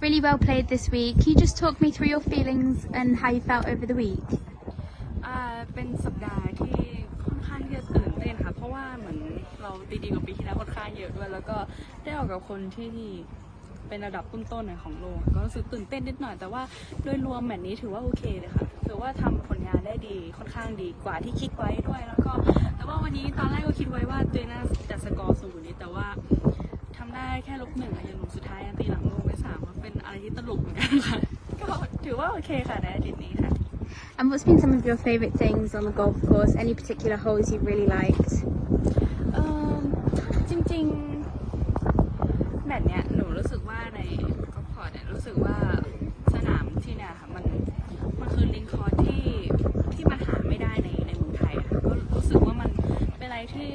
really well played this week. Can you just talk me through your feelings and how you felt over the week? อ่าเป็นสัปดาห์ที่ค่อนข้างที่จะตื่นเต้นค่ะ เพราะว่าเหมือนเราตีดีกว่าปีที่แล้วค่อนข้างเยอะด้วย แล้วก็ได้ออกกับคนที่เป็นระดับต้นๆของโลกก็รู้สึกตื่นเต้นนิดหน่อย แต่ว่าโดยรวมแมตช์นี้ถือว่าโอเคเลยค่ะ ถือว่าทำผลงานได้ดีค่อนข้างดีกว่าที่คิดไว้ด้วย แล้วก็ แต่ว่าวันนี้ตอนแรกก็คิดไว้ว่าตัวเองน่าจะสกอร์สูงกว่านี้แต่ว่าทำได้แค่ลบหนึ่งอะย่างหนูสุดท้ายยังตีหลัง กเหมือนกันค่ะ ก็ถือว่าโอเคค่ะในอาทิตย์นี้ค่ะ And what's been some of your favourite things on the golf course? Any particular holes you really liked? เอิ่มจริงๆแมตช์เนี้ยหนูรู้สึกว่าในกอล์ฟคอร์ดเนี่ยรู้สึกว่าสนามที่เนี่ยค่ะมันมันคือลิงคอร์ดที่ที่มันหาไม่ได้ในในเมืองไทยอะค่ะก็รู้สึกว่ามันเป็นอะไรที่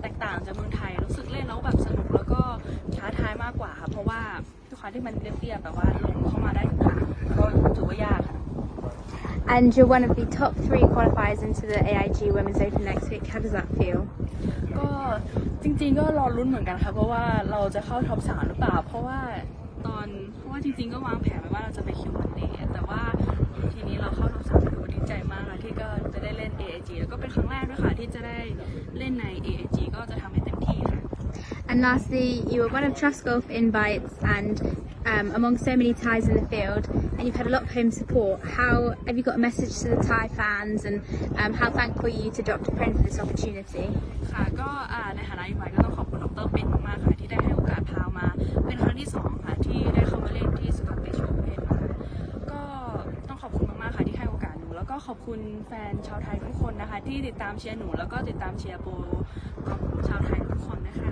แตกต่างจากเมืองไทย รู้สึกเล่นแล้วแบบสนุกแล้วก็ท้าทายมากกว่าค่ะเพราะว่า ด้วยความที่มันเตี้ยๆแบบว่าลงเข้ามาได้ทุกทางก็ถือว่ายากค่ะ And you're one of the top three qualifiers into the AIG Women's Open next week. How does that feel? ก็จริงๆก็รอรุ้นเหมือนกันค่ะ เพราะว่าเราจะเข้าท็อปสามหรือเปล่า เพราะว่าตอนเพราะว่าจริงๆก็วางแผนไว้ว่าเราจะไปคิวมันเดย์แต่ว่าทีนี้เราเข้าท็อปสามถือว่าดีใจมากค่ะที่ก็จะได้เล่น AIG แล้วก็เป็นครั้งแรกด้วยค่ะที่จะได้เล่นใน AIG ก็จะทำให้เต็มที่ค่ะ And lastly, you were one of Trust Golf invites and um, among so many ties in the field, and you've had a lot of home support. How have you got a message to the Thai fans, and um, how thankful are you to Dr. Prin for this opportunity? ค่ะก็ในฐานะอีกฝ่ายก็ต้องขอบคุณดรเป็นมากๆค่ะที่ได้ให้โอกาสพามาเป็นครั้งที่สองค่ะที่ได้เข้ามาเล่นที่สกอตติชโอเพ่นค่ะก็ต้องขอบคุณมากๆค่ะที่ให้โอกาสหนูแล้วก็ขอบคุณแฟนชาวไทยทุกคนนะคะที่ติดตามเชียร์หนูแล้วก็ติดตามเชียร์โปรของชาวไทยทุกคนนะคะ